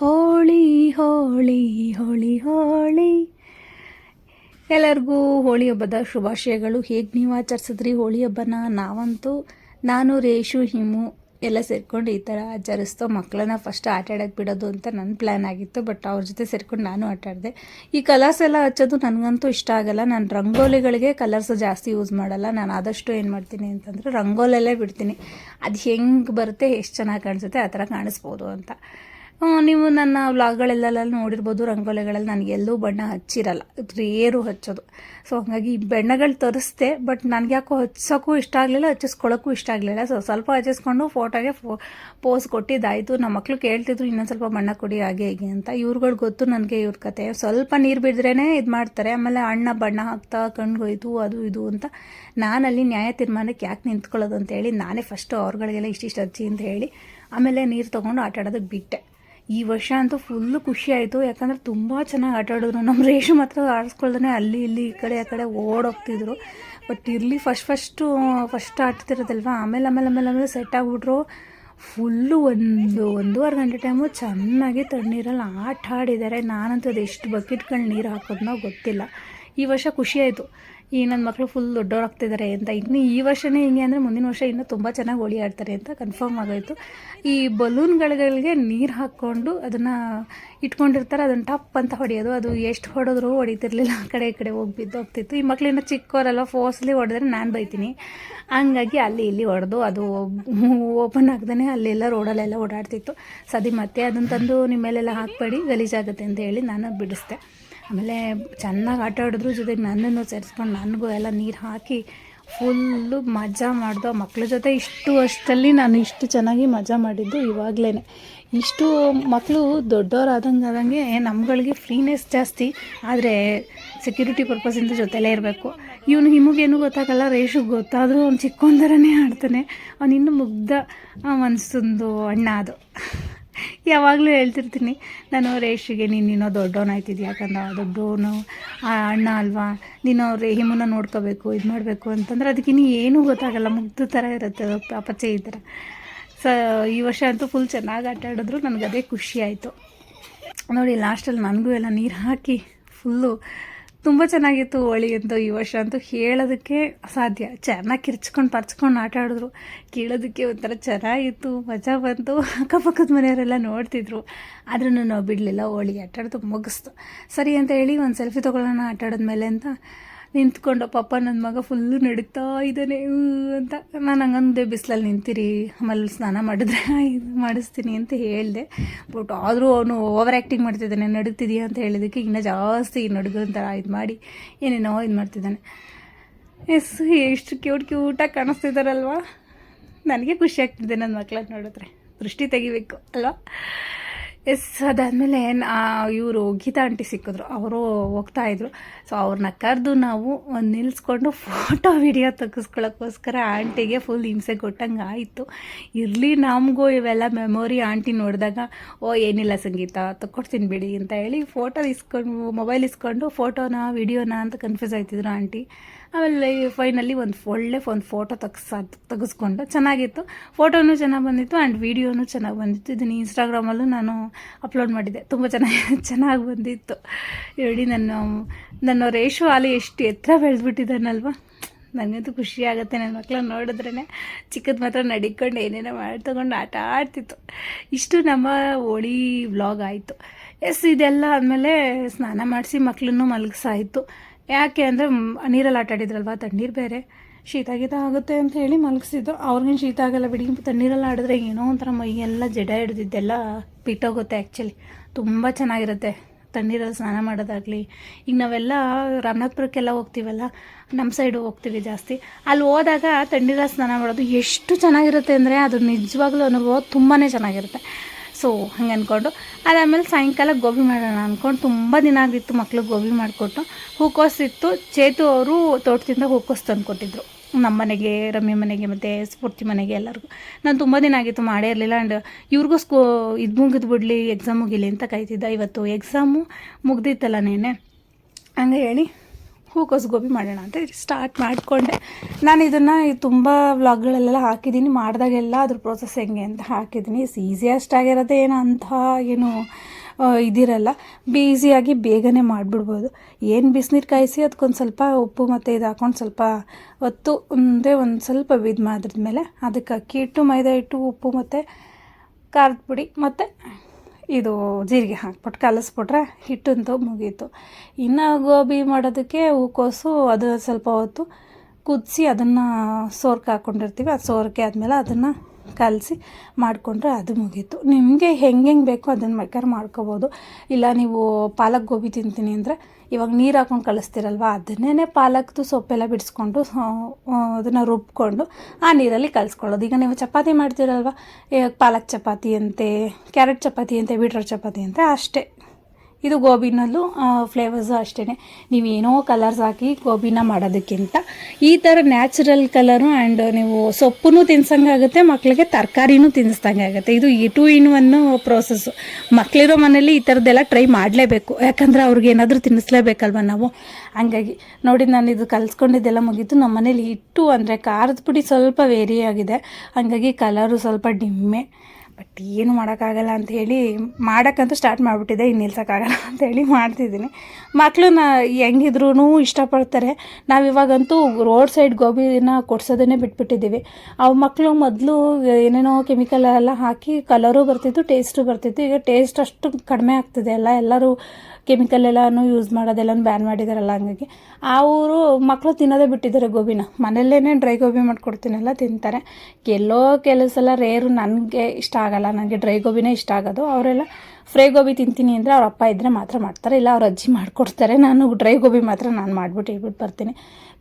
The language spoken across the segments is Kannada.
ಹೋಳಿ ಹೋಳಿ ಹೋಳಿ ಹೋಳಿ. ಎಲ್ಲರಿಗೂ ಹೋಳಿ ಹಬ್ಬದ ಶುಭಾಶಯಗಳು. ಹೇಗೆ ನೀವು ಆಚರಿಸಿದ್ರಿ ಹೋಳಿ ಹಬ್ಬನ? ನಾವಂತೂ ನಾನು, ರೇಷು, ಹಿಮು ಎಲ್ಲ ಸೇರ್ಕೊಂಡು ಈ ಥರ ಆಚರಿಸ್ತೋ. ಮಕ್ಕಳನ್ನ ಫಸ್ಟ್ ಆಟ ಬಿಡೋದು ಅಂತ ನನ್ನ ಪ್ಲ್ಯಾನ್ ಆಗಿತ್ತು ಬಟ್ ಅವ್ರ ಜೊತೆ ಸೇರ್ಕೊಂಡು ನಾನು ಆಟ ಆಡಿದೆ. ಈ ಕಲರ್ಸ್ ಎಲ್ಲ ಹಚ್ಚೋದು ನನಗಂತೂ ಇಷ್ಟ ಆಗಲ್ಲ. ನಾನು ರಂಗೋಲಿಗಳಿಗೆ ಕಲರ್ಸ್ ಜಾಸ್ತಿ ಯೂಸ್ ಮಾಡಲ್ಲ. ನಾನು ಆದಷ್ಟು ಏನು ಮಾಡ್ತೀನಿ ಅಂತಂದರೆ ರಂಗೋಲಲ್ಲೇ ಬಿಡ್ತೀನಿ. ಅದು ಹೆಂಗೆ ಬರುತ್ತೆ, ಎಷ್ಟು ಚೆನ್ನಾಗಿ ಕಾಣಿಸುತ್ತೆ ಆ ಥರ ಕಾಣಿಸ್ಬೋದು ಅಂತ. ನೀವು ನನ್ನ ವ್ಲಾಗ್ಗಳೆಲ್ಲ ನೋಡಿರ್ಬೋದು, ರಂಗೋಲೆಗಳಲ್ಲಿ ನನಗೆ ಎಲ್ಲೂ ಬಣ್ಣ ಹಚ್ಚಿರಲ್ಲ. ರೇರು ಹಚ್ಚೋದು. ಸೊ ಹಾಗಾಗಿ ಬಣ್ಣಗಳು ತರಿಸ್ದೆ ಬಟ್ ನನಗೆ ಯಾಕೋ ಹಚ್ಚೋಕ್ಕೂ ಇಷ್ಟ ಆಗಲಿಲ್ಲ ಹಚ್ಚಿಸ್ಕೊಳ್ಳೋಕ್ಕೂ ಇಷ್ಟ ಆಗಲಿಲ್ಲ. ಸೊ ಸ್ವಲ್ಪ ಹಚ್ಚಿಸ್ಕೊಂಡು ಫೋಟೋಗೆ ಫೋ ಪೋಸ್ ಕೊಟ್ಟಿದ್ದಾಯಿತು. ನಮ್ಮ ಮಕ್ಕಳು ಕೇಳ್ತಿದ್ರು, ಇನ್ನೊಂದು ಸ್ವಲ್ಪ ಬಣ್ಣ ಕೊಡಿ, ಹಾಗೆ, ಹೇಗೆ ಅಂತ. ಇವ್ರುಗಳು ಗೊತ್ತು ನನಗೆ ಇವ್ರ ಕತೆ. ಸ್ವಲ್ಪ ನೀರು ಬಿದ್ರೇ ಇದು ಮಾಡ್ತಾರೆ. ಆಮೇಲೆ ಅಣ್ಣ ಬಣ್ಣ ಹಾಕ್ತಾ ಕಣ್ಗೋಯ್ತು ಅದು ಇದು ಅಂತ. ನಾನಲ್ಲಿ ನ್ಯಾಯ ತೀರ್ಮಾನಕ್ಕೆ ಯಾಕೆ ನಿಂತ್ಕೊಳ್ಳೋದು ಅಂತ ಹೇಳಿ ನಾನೇ ಫಸ್ಟು ಅವ್ರುಗಳಿಗೆಲ್ಲ ಇಷ್ಟಿಷ್ಟು ಹಚ್ಚಿ ಅಂತ ಹೇಳಿ, ಆಮೇಲೆ ನೀರು ತೊಗೊಂಡು ಆಟ ಆಡೋದಕ್ಕೆ ಬಿಟ್ಟೆ. ಈ ವರ್ಷ ಅಂತೂ ಫುಲ್ಲು ಖುಷಿ ಆಯಿತು. ಯಾಕಂದರೆ ತುಂಬ ಚೆನ್ನಾಗಿ ಆಟ ಆಡಿದ್ರು. ನಮ್ಮ ರೇಷು ಮಾತ್ರ ಆಡಿಸ್ಕೊಳ್ದೇ ಅಲ್ಲಿ ಇಲ್ಲಿ ಈ ಕಡೆ, ಆ ಕಡೆ ಓಡೋಗ್ತಿದ್ರು. ಬಟ್ ಇರಲಿ ಫಸ್ಟ್ ಫಸ್ಟು ಫಸ್ಟ್ ಆಡ್ತಿರೋದಲ್ವ? ಆಮೇಲೆ ಆಮೇಲೆ ಆಮೇಲೆ ಆಮೇಲೆ ಸೆಟ್ ಆಗಿಬಿಟ್ರು. ಫುಲ್ಲು ಒಂದು, ಒಂದೂವರೆ ಗಂಟೆ ಟೈಮು ಚೆನ್ನಾಗಿ ತಣ್ಣೀರಲ್ಲಿ ಆಟ ಆಡಿದ್ದಾರೆ. ನಾನಂತೂ ಅದು ಎಷ್ಟು ಬಕೆಟ್ಗಳು ನೀರು ಹಾಕೋದ್ನೋ ಗೊತ್ತಿಲ್ಲ. ಈ ವರ್ಷ ಖುಷಿ ಆಯಿತು. ಈ ನನ್ನ ಮಕ್ಕಳು ಫುಲ್ ದೊಡ್ಡವರಾಗ್ತಿದ್ದಾರೆ ಅಂತ. ಇನ್ನು ಈ ವರ್ಷನೇ ಹಿಂಗೆ ಅಂದರೆ ಮುಂದಿನ ವರ್ಷ ಇನ್ನೂ ತುಂಬ ಚೆನ್ನಾಗಿ ಹೋಳಿ ಆಡ್ತಾರೆ ಅಂತ ಕನ್ಫರ್ಮ್ ಆಗೋಯ್ತು. ಈ ಬಲೂನ್ಗಳಿಗೆ ನೀರು ಹಾಕ್ಕೊಂಡು ಅದನ್ನು ಇಟ್ಕೊಂಡಿರ್ತಾರೆ, ಅದನ್ನು ಟಪ್ ಅಂತ ಹೊಡೆಯೋದು. ಅದು ಎಷ್ಟು ಹೊಡೆದ್ರು ಹೊಡಿತಿರ್ಲಿಲ್ಲ. ಆ ಕಡೆ ಈ ಕಡೆ ಹೋಗಿ ಬಿದ್ದೋಗ್ತಿತ್ತು. ಈ ಮಕ್ಕಳಿನ್ನ ಚಿಕ್ಕವರೆಲ್ಲ ಫೋರ್ಸ್ಲಿ ಹೊಡೆದ್ರೆ ನಾನು ಬೈತೀನಿ. ಹಂಗಾಗಿ ಅಲ್ಲಿ ಇಲ್ಲಿ ಹೊಡೆದು ಅದು ಓಪನ್ ಆಗ್ದೇ ಅಲ್ಲೆಲ್ಲ ರೋಡಲ್ಲೆಲ್ಲ ಓಡಾಡ್ತಿತ್ತು. ಸದಿ ಮತ್ತೆ ಅದನ್ನು ತಂದು ನಿಮ್ಮ ಮೇಲೆಲ್ಲ ಹಾಕಬೇಡಿ, ಗಲೀಜಾಗುತ್ತೆ ಅಂತ ಹೇಳಿ ನಾನು ಬಿಡಿಸ್ದೆ. ಆಮೇಲೆ ಚೆನ್ನಾಗಿ ಆಟ ಆಡಿದ್ರು ಜೊತೆಗೆ ನನ್ನನ್ನು ಸೇರಿಸ್ಕೊಂಡು ನನಗೂ ಎಲ್ಲ ನೀರು ಹಾಕಿ ಫುಲ್ಲು ಮಜಾ ಮಾಡ್ದು ಮಕ್ಳ ಜೊತೆ ಇಷ್ಟು ಅಷ್ಟಲ್ಲಿ ನಾನು ಇಷ್ಟು ಚೆನ್ನಾಗಿ ಮಜಾ ಮಾಡಿದ್ದು ಇವಾಗಲೇ ಇಷ್ಟು ಮಕ್ಕಳು ದೊಡ್ಡವರಾದಂಗೆ ಆದಂಗೆ ನಮ್ಗಳಿಗೆ ಫ್ರೀನೆಸ್ ಜಾಸ್ತಿ, ಆದರೆ ಸೆಕ್ಯೂರಿಟಿ ಪರ್ಪಸಿಂದ ಜೊತೆಲೇ ಇರಬೇಕು. ಇವನು ಹಿಮಗೇನು ಗೊತ್ತಾಗಲ್ಲ, ರೇಷು ಗೊತ್ತಾದರೂ ಅವ್ನು ಚಿಕ್ಕೊಂದರನೇ ಆಡ್ತಾನೆ. ಅವನಿನ್ನೂ ಮುಗ್ಧ ಮನಸ್ಸೊಂದು ಅಣ್ಣ ಅದು ಯಾವಾಗಲೂ ಹೇಳ್ತಿರ್ತೀನಿ, ನಾನು ರೇಷಿಗೆ ನೀನು ಇನ್ನೂ ದೊಡ್ಡವನಾಯ್ತಿದ್ದೆ ಯಾಕಂದ್ರೆ ದೊಡ್ಡವನು, ಆ ಅಣ್ಣ ಅಲ್ವಾ, ನೀನು ಅವ್ರ ಹಿಮನ ನೋಡ್ಕೋಬೇಕು, ಇದು ಮಾಡಬೇಕು ಅಂತಂದ್ರೆ ಅದಕ್ಕೆ ನೀನು ಏನೂ ಗೊತ್ತಾಗಲ್ಲ, ಮುಗ್ದು ಥರ ಇರುತ್ತೆ ಅದು ಅಪಚೆ ಈ ಥರ ಸ ಈ ವರ್ಷ ಅಂತೂ ಫುಲ್ ಚೆನ್ನಾಗಿ ಆಟ ಆಡಿದ್ರು ನನಗೆ ಅದೇ ಖುಷಿ ಆಯಿತು. ನೋಡಿ ಲಾಸ್ಟಲ್ಲಿ ನನಗೂ ಎಲ್ಲ ನೀರು ಹಾಕಿ ಫುಲ್ಲು ತುಂಬ ಚೆನ್ನಾಗಿತ್ತು ಹೋಳಿ ಅಂತ ಈ ವರ್ಷ ಅಂತೂ ಹೇಳೋದಕ್ಕೆ ಅಸಾಧ್ಯ. ಚೆನ್ನಾಗಿ ಕಿರ್ಚ್ಕೊಂಡು ಪರ್ಚ್ಕೊಂಡು ಆಟ ಆಡಿದ್ರು. ಕೇಳೋದಕ್ಕೆ ಒಂಥರ ಚೆನ್ನಾಗಿತ್ತು. ಮಜಾ ಬಂತು. ಅಕ್ಕಪಕ್ಕದ ಮನೆಯವರೆಲ್ಲ ನೋಡ್ತಿದ್ರು. ಆದ್ರೂ ನಾವು ಬಿಡಲಿಲ್ಲ. ಹೋಳಿ ಆಟ ಮುಗಿಸ್ತು. ಸರಿ ಅಂತ ಹೇಳಿ ಒಂದು ಸೆಲ್ಫಿ ತೊಗೊಳ್ಳೋಣ ಆಟ ಆಡಿದ್ಮೇಲೆ ಅಂತ ನಿಂತ್ಕೊಂಡು ಪಾಪ ನನ್ನ ಮಗ ಫುಲ್ಲು ನಡೀತಾ ಇದ್ದಾನೆ ಅಂತ. ನಾನು ಹಂಗಂದೆ ಬಿಸಿಲಲ್ಲಿ ನಿಂತಿರಿ, ಆಮೇಲೆ ಸ್ನಾನ ಮಾಡಿದ್ರೆ ಇದು ಮಾಡಿಸ್ತೀನಿ ಅಂತ ಹೇಳಿದೆ. ಬಟ್ ಆದರೂ ಅವನು ಓವರ್ ಆ್ಯಕ್ಟಿಂಗ್ ಮಾಡ್ತಿದ್ದಾನೆ ನಡುಗ್ತಿದೀಯ ಅಂತ ಹೇಳಿದ್ದಕ್ಕೆ ಇನ್ನೂ ಜಾಸ್ತಿ ನಡುಗಂತ ಇದು ಮಾಡಿ, ಏನೇನೋ ಇದು ಮಾಡ್ತಿದ್ದಾನೆ. ಎಸ್ ಎಷ್ಟು ಕ್ಯೂಟ್ ಕ್ಯೂಟಾಗಿ ಕಾಣಿಸ್ತಿದ್ದಾರಲ್ವಾ ನನಗೆ ಖುಷಿ ಆಗ್ತಿದೆ ನನ್ನ ಮಕ್ಳನ್ನ ನೋಡಿದ್ರೆ. ದೃಷ್ಟಿ ತೆಗಿಬೇಕು, ಅಲ್ವಾ? ಎಸ್ ಅದಾದಮೇಲೆ ಇವರು ಗೀತಾ ಆಂಟಿ ಸಿಕ್ಕಿದ್ರು. ಅವರು ಹೋಗ್ತಾ ಇದ್ರು. ಸೊ ಅವ್ರನ್ನ ಕರೆದು ನಾವು ಒಂದು ನಿಲ್ಲಿಸ್ಕೊಂಡು ಫೋಟೋ ವಿಡಿಯೋ ತೆಗೆಸ್ಕೊಳ್ಳೋಕ್ಕೋಸ್ಕರ ಆಂಟಿಗೆ ಫುಲ್ ಹಿಂಸೆ ಕೊಟ್ಟಂಗೆ ಆಯಿತು. ಇರಲಿ ನಮಗೂ ಇವೆಲ್ಲ ಮೆಮೊರಿ ಆಂಟಿ ನೋಡಿದಾಗ, ಓ, ಏನಿಲ್ಲ ಸಂಗೀತ ತಗೊಡ್ತೀನಿ ಬಿಡಿ ಅಂತ ಹೇಳಿ ಫೋಟೋ ಇಸ್ಕೊಂಡು ಮೊಬೈಲ್ ಇಸ್ಕೊಂಡು ಫೋಟೋನ ವಿಡಿಯೋನ ಅಂತ ಕನ್ಫ್ಯೂಸ್ ಆಯ್ತಿದ್ರು ಆಂಟಿ. ಆಮೇಲೆ ಫೈನಲ್ಲಿ ಒಂದು ಒಳ್ಳೆ ಒಂದು ಫೋಟೋ ತೆಗ್ಸ ತೆಗೆಸ್ಕೊಂಡು ಚೆನ್ನಾಗಿತ್ತು. ಫೋಟೋನು ಚೆನ್ನಾಗಿ ಬಂದಿತ್ತು ಆ್ಯಂಡ್ ವೀಡಿಯೋನು ಚೆನ್ನಾಗಿ ಬಂದಿತ್ತು. ಇದನ್ನು ಇನ್ಸ್ಟಾಗ್ರಾಮಲ್ಲೂ ನಾನು ಅಪ್ಲೋಡ್ ಮಾಡಿದ್ದೆ. ತುಂಬ ಚೆನ್ನಾಗಿ ಚೆನ್ನಾಗಿ ಬಂದಿತ್ತು. ಹೇಳಿ ನನ್ನ ನನ್ನ ರೇಷು ಆಲಿ ಎಷ್ಟು ಎತ್ತರ ಬೆಳೆದ್ಬಿಟ್ಟಿದ್ದಾನಲ್ವ? ನನಗಂತೂ ಖುಷಿ ಆಗುತ್ತೆ ನನ್ನ ಮಕ್ಕಳನ್ನ ನೋಡಿದ್ರೇ ಚಿಕ್ಕದ ಮಾತ್ರ ನಡಿಕೊಂಡು ಏನೇನೋ ಮಾಡಿ ತಗೊಂಡು ಆಟ ಆಡ್ತಿತ್ತು. ಇಷ್ಟು ನಮ್ಮ ಹೋಳಿ ವ್ಲಾಗ್ ಆಯಿತು. ಎಸ್, ಇದೆಲ್ಲ ಆದಮೇಲೆ ಸ್ನಾನ ಮಾಡಿಸಿ ಮಕ್ಕಳನ್ನು ಮಲಗಿಸಾಯಿತು. ಯಾಕೆ ಅಂದರೆ ನೀರಲ್ಲಿ ಆಟ ಆಡಿದ್ರಲ್ವಾ? ತಣ್ಣೀರು ಬೇರೆ. ಶೀತ ಗೀತ ಆಗುತ್ತೆ ಅಂತ ಹೇಳಿ ಮಲಗಿಸಿದ್ದು. ಅವ್ರಿಗೇನು ಶೀತ ಆಗಲ್ಲ ಬಿಡಿ. ತಣ್ಣೀರಲ್ಲಿ ಆಡಿದ್ರೆ ಏನೋ ಒಂಥರ ಮೈಯೆಲ್ಲ ಜಡ ಹಿಡಿದಿದ್ದೆಲ್ಲ ಬಿಟ್ಟೋಗುತ್ತೆ ಆ್ಯಕ್ಚುಲಿ ತುಂಬ ಚೆನ್ನಾಗಿರುತ್ತೆ. ತಣ್ಣೀರಲ್ಲಿ ಸ್ನಾನ ಮಾಡೋದಾಗಲಿ. ಈಗ ನಾವೆಲ್ಲ ರಾಮನಾಥ್ಪುರಕ್ಕೆಲ್ಲ ಹೋಗ್ತೀವಲ್ಲ? ನಮ್ಮ ಸೈಡು ಹೋಗ್ತೀವಿ ಜಾಸ್ತಿ. ಅಲ್ಲಿ ಹೋದಾಗ ತಣ್ಣೀರಲ್ಲಿ ಸ್ನಾನ ಮಾಡೋದು ಎಷ್ಟು ಚೆನ್ನಾಗಿರುತ್ತೆ ಅಂದರೆ ಅದು ನಿಜವಾಗ್ಲೂ ಅನುಭವ ತುಂಬಾ ಚೆನ್ನಾಗಿರುತ್ತೆ. ಸೊ, ಹಂಗೆ ಅಂದ್ಕೊಂಡು ಅದಾದಮೇಲೆ ಸಾಯಂಕಾಲ ಗೋಬಿ ಮಾಡೋಣ ಅಂದ್ಕೊಂಡು ತುಂಬ ದಿನ ಆಗಿತ್ತು ಮಕ್ಕಳು ಗೋಬಿ ಮಾಡಿಕೊಟ್ಟು. ಹೂಕೋಸಿತ್ತು ಚೇತು ಅವರು ತೋಟದಿಂದ ಹೂಕೋಸು ತಂದು ಕೊಟ್ಟಿದ್ರು. ನಮ್ಮ ಮನೆಗೆ, ರಮ್ಯ ಮನೆಗೆ ಮತ್ತು ಸ್ಫೂರ್ತಿ ಮನೆಗೆ ಎಲ್ಲರಿಗೂ. ನಾನು ತುಂಬ ದಿನ ಆಗಿತ್ತು ಮಾಡೇ ಇರಲಿಲ್ಲ ಆ್ಯಂಡ್ ಇವ್ರಿಗೂ ಸ್ಕೂ, ಇದು ಮುಗಿದು ಬಿಡಲಿ ಎಕ್ಸಾಮ್ ಮುಗಿಲಿ ಅಂತ ಕಾಯ್ತಿದ್ದ ಇವತ್ತು ಎಕ್ಸಾಮು ಮುಗ್ದಿತ್ತಲ್ಲ ನೇನೆ ಹಂಗೆ ಹೇಳಿ. ಹೂಕೋಸು ಗೋಬಿ ಮಾಡೋಣ ಅಂತ ಸ್ಟಾರ್ಟ್ ಮಾಡಿಕೊಂಡೆ. ನಾನು ಇದನ್ನು ತುಂಬ ವ್ಲಾಗ್ಗಳಲ್ಲೆಲ್ಲ ಹಾಕಿದ್ದೀನಿ ಮಾಡಿದಾಗೆಲ್ಲ ಅದ್ರ ಪ್ರೋಸೆಸ್ ಹೆಂಗೆ ಅಂತ ಹಾಕಿದ್ದೀನಿ ಈಸಿಯೆಸ್ಟ್ ಆಗಿರೋದೇ ಏನು ಅಂಥ ಏನು ಇದಿರಲ್ಲ. ಈಸಿಯಾಗಿ ಬೇಗನೆ ಮಾಡಿಬಿಡ್ಬೋದು. ಏನು ಬಿಸಿನೀರು ಕಾಯಿಸಿ ಅದಕ್ಕೊಂದು ಸ್ವಲ್ಪ ಉಪ್ಪು ಮತ್ತು ಇದು ಹಾಕೊಂಡು ಸ್ವಲ್ಪ ಹೊತ್ತು, ಅಂದರೆ ಒಂದು ಸ್ವಲ್ಪ ಇದು ಮಾಡಿದ್ಮೇಲೆ ಅದಕ್ಕೆ ಅಕ್ಕಿ ಇಟ್ಟು ಮೈದಾ ಹಿಟ್ಟು, ಉಪ್ಪು ಮತ್ತು ಖಾರದ ಪುಡಿ ಮತ್ತು ಇದು ಜೀರಿಗೆ ಹಾಕ್ಬಿಟ್ಟು ಕಲಿಸ್ಬಿಟ್ರೆ ಹಿಟ್ಟಂತೂ ಮುಗೀತು. ಇನ್ನು ಗೋಬಿ ಮಾಡೋದಕ್ಕೆ ಹೂಕೋಸು ಅದು ಸ್ವಲ್ಪ ಹೊತ್ತು ಕುದಿಸಿ ಅದನ್ನು ಸೋರ್ಕೆ ಹಾಕ್ಕೊಂಡಿರ್ತೀವಿ ಅದು ಸೋರ್ಕೆ ಆದಮೇಲೆ ಅದನ್ನು ಕಲಸಿ ಮಾಡಿಕೊಂಡ್ರೆ ಅದು ಮುಗೀತು. ನಿಮಗೆ ಹೆಂಗೆ ಹೆಂಗೆ ಬೇಕೋ ಅದನ್ನು ಬೇಕಾದ್ರೆ ಮಾಡ್ಕೋಬೋದು. ಇಲ್ಲ ನೀವು ಪಾಲಕ್ ಗೋಬಿ ತಿಂತೀನಿ ಅಂದರೆ ಇವಾಗ ನೀರು ಹಾಕೊಂಡು ಕಳಿಸ್ತೀರಲ್ವ? ಅದನ್ನೇ ಪಾಲಕ್ದು ಸೊಪ್ಪೆಲ್ಲ ಬಿಡಿಸ್ಕೊಂಡು ಅದನ್ನು ರುಬ್ಕೊಂಡು ಆ ನೀರಲ್ಲಿ ಕಲಿಸ್ಕೊಳ್ಳೋದು. ಈಗ ನೀವು ಚಪಾತಿ ಮಾಡ್ತೀರಲ್ವ? ಪಾಲಕ್ ಚಪಾತಿ ಅಂತೆ, ಕ್ಯಾರೆಟ್ ಚಪಾತಿ ಅಂತೆ, ಬೀಟ್ರೋಟ್ ಚಪಾತಿ ಅಂತೆ, ಅಷ್ಟೇ. ಇದು ಗೋಬಿನಲ್ಲೂ ಫ್ಲೇವರ್ಸು ಅಷ್ಟೇ ನೀವೇನೋ ಕಲರ್ಸ್ ಹಾಕಿ ಗೋಬಿನ ಮಾಡೋದಕ್ಕಿಂತ ಈ ಥರ ನ್ಯಾಚುರಲ್ ಕಲರು ಆ್ಯಂಡ್ ನೀವು ಸೊಪ್ಪು ತಿನ್ಸಂಗಾಗುತ್ತೆ ಮಕ್ಕಳಿಗೆ ತರಕಾರಿನೂ ತಿನ್ನಿಸ್ದಂಗೆ ಆಗುತ್ತೆ ಇದು ಈ ಟು ಇನ್ ಒನ್ ಪ್ರೋಸೆಸ್ಸು ಮಕ್ಕಳಿರೋ ಮನೇಲಿ ಈ ಥರದ್ದೆಲ್ಲ ಟ್ರೈ ಮಾಡಲೇಬೇಕು. ಯಾಕಂದರೆ ಅವ್ರಿಗೆ ಏನಾದರೂ ತಿನ್ನಿಸ್ಲೇಬೇಕಲ್ವ ನಾವು? ಹಂಗಾಗಿ ನೋಡಿ, ನಾನು ಇದು ಕಲಿಸ್ಕೊಂಡಿದ್ದೆಲ್ಲ ಮುಗೀತು. ನಮ್ಮ ಮನೇಲಿ ಹಿಟ್ಟು ಅಂದರೆ ಖಾರದ ಪುಡಿ ಸ್ವಲ್ಪ ವೇರಿ ಆಗಿದೆ. ಹಂಗಾಗಿ ಕಲರು ಸ್ವಲ್ಪ ಡಿಮ್ಮೆ. ಬಟ್ ಏನು ಮಾಡೋಕ್ಕಾಗಲ್ಲ ಅಂತ ಹೇಳಿ ಮಾಡೋಕ್ಕಂತೂ ಸ್ಟಾರ್ಟ್ ಮಾಡಿಬಿಟ್ಟಿದೆ, ಇನ್ನು ನಿಲ್ಸೋಕ್ಕಾಗಲ್ಲ ಅಂತೇಳಿ ಮಾಡ್ತಿದ್ದೀನಿ. ಮಕ್ಕಳು ನಾ ಹೆಂಗಿದ್ರೂ ಇಷ್ಟಪಡ್ತಾರೆ ನಾವಿವಾಗಂತೂ ರೋಡ್ ಸೈಡ್ ಗೋಬಿನ ಕೊಡ್ಸೋದನ್ನೇ ಬಿಟ್ಬಿಟ್ಟಿದ್ದೀವಿ. ಅವು ಮಕ್ಕಳು ಮೊದಲು ಏನೇನೋ ಕೆಮಿಕಲ್ ಎಲ್ಲ ಹಾಕಿ ಕಲರು ಬರ್ತಿತ್ತು ಟೇಸ್ಟು ಬರ್ತಿತ್ತು ಈಗ ಟೇಸ್ಟ್ ಅಷ್ಟು ಕಡಿಮೆ ಆಗ್ತಿದೆ ಎಲ್ಲ ಎಲ್ಲರೂ ಕೆಮಿಕಲ್ ಎಲ್ಲನೂ ಯೂಸ್ ಮಾಡೋದೆಲ್ಲನೂ ಬ್ಯಾನ್ ಮಾಡಿದಾರಲ್ಲ ಹಂಗಾಗಿ. ಊರು ಮಕ್ಕಳು ತಿನ್ನೋದೇ ಬಿಟ್ಟಿದ್ದಾರೆ ಗೋಬಿನ. ಮನೆಯಲ್ಲೇ ಡ್ರೈ ಗೋಬಿ ಮಾಡ್ಕೊಡ್ತೀನಲ್ಲ, ತಿಂತಾರೆ. ಎಲ್ಲೋ ಕೆಲವು ಸಲ ರೇರು ನನಗೆ ಇಷ್ಟ ಆಗಲ್ಲ. ನನಗೆ ಡ್ರೈ ಗೋಬಿನೇ ಇಷ್ಟ ಆಗೋದು. ಅವರೆಲ್ಲ ಫ್ರೈ ಗೋಬಿ ತಿಂತೀನಿ ಅಂದರೆ ಅವ್ರ ಅಪ್ಪ ಇದ್ದರೆ ಮಾತ್ರ ಮಾಡ್ತಾರೆ. ಇಲ್ಲ ಅವ್ರ ಅಜ್ಜಿ ಮಾಡಿಕೊಡ್ತಾರೆ. ನಾನು ಡ್ರೈ ಗೋಬಿ ಮಾತ್ರ ನಾನು ಮಾಡಿಬಿಟ್ಟು ಇಟ್ಬಿಟ್ಟು ಬರ್ತೀನಿ.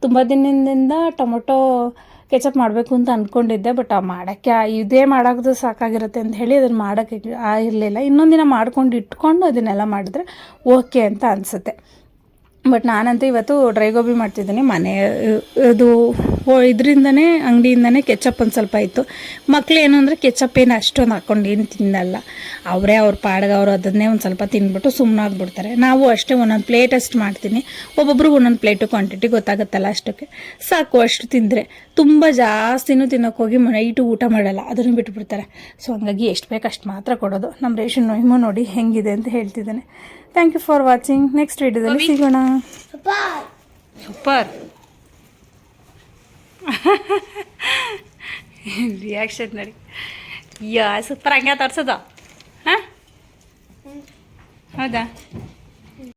ತುಂಬ ದಿನದಿಂದ ಟೊಮೊಟೊ ಕೆಚಪ್ ಮಾಡಬೇಕು ಅಂತ ಅಂದ್ಕೊಂಡಿದ್ದೆ ಬಟ್ ಆ ಮಾಡೋಕ್ಕೆ ಇದೇ ಮಾಡೋದು ಸಾಕಾಗಿರುತ್ತೆ ಅಂತ ಹೇಳಿ ಅದನ್ನು ಮಾಡೋಕ್ಕೆ ಇರಲಿಲ್ಲ. ಇನ್ನೊಂದಿನ ದಿನ ಮಾಡ್ಕೊಂಡು ಇಟ್ಕೊಂಡು ಅದನ್ನೆಲ್ಲ ಮಾಡಿದ್ರೆ ಓಕೆ ಅಂತ ಅನಿಸುತ್ತೆ. ಬಟ್ ನಾನಂತೂ ಇವತ್ತು ಡ್ರೈ ಗೋಬಿ ಮಾಡ್ತಿದ್ದೀನಿ. ಮನೆ ಅದು ಇದರಿಂದನೇ, ಅಂಗಡಿಯಿಂದನೇ ಕೆಚಪ್ ಒಂದು ಸ್ವಲ್ಪ ಇತ್ತು. ಮಕ್ಳು ಏನು ಅಂದರೆ ಕೆಚಪ್ ಏನು ಅಷ್ಟೊಂದು ಹಾಕ್ಕೊಂಡು ಏನು ತಿನ್ನಲ್ಲ. ಅವರೇ ಅವ್ರ ಪಾಡ್ಗೆ ಅವರು ಅದನ್ನೇ ಒಂದು ಸ್ವಲ್ಪ ತಿಂದ್ಬಿಟ್ಟು ಸುಮ್ಮನಾಗ್ಬಿಡ್ತಾರೆ ನಾವು ಅಷ್ಟೇ ಒಂದೊಂದು ಪ್ಲೇಟ್ ಅಷ್ಟು ಮಾಡ್ತೀನಿ. ಒಬ್ಬೊಬ್ರಿಗೆ ಒಂದೊಂದು ಪ್ಲೇಟು ಕ್ವಾಂಟಿಟಿ ಗೊತ್ತಾಗುತ್ತಲ್ಲ ಅಷ್ಟಕ್ಕೆ. ಸಾಕು, ಅಷ್ಟು ತಿಂದರೆ. ತುಂಬ ಜಾಸ್ತಿನೂ ತಿನ್ನೋಕೆ ಹೋಗಿ ನೈಟು ಊಟ ಮಾಡಲ್ಲ. ಅದನ್ನು ಬಿಟ್ಬಿಡ್ತಾರೆ. ಸೊ ಹಂಗಾಗಿ ಎಷ್ಟು ಬೇಕು ಅಷ್ಟು ಮಾತ್ರ ಕೊಡೋದು. ನಮ್ಮ ರೇಷನ್ ನೊಯ್ಮು ನೋಡಿ ಹೆಂಗಿದೆ ಅಂತ ಹೇಳ್ತಿದ್ದೇನೆ. Thank you for watching next ವಿಡಿಯೋದಲ್ಲಿ ಸಿಗೋಣ. ಸೂಪರ್ ರಿಯಾಕ್ಷನ್ ನೋಡಿ. ಯಾ ಸೂಪರ್ ಹಂಗೆ ತರ್ಸೋದ. ಹಾಂ? ಹೌದಾ?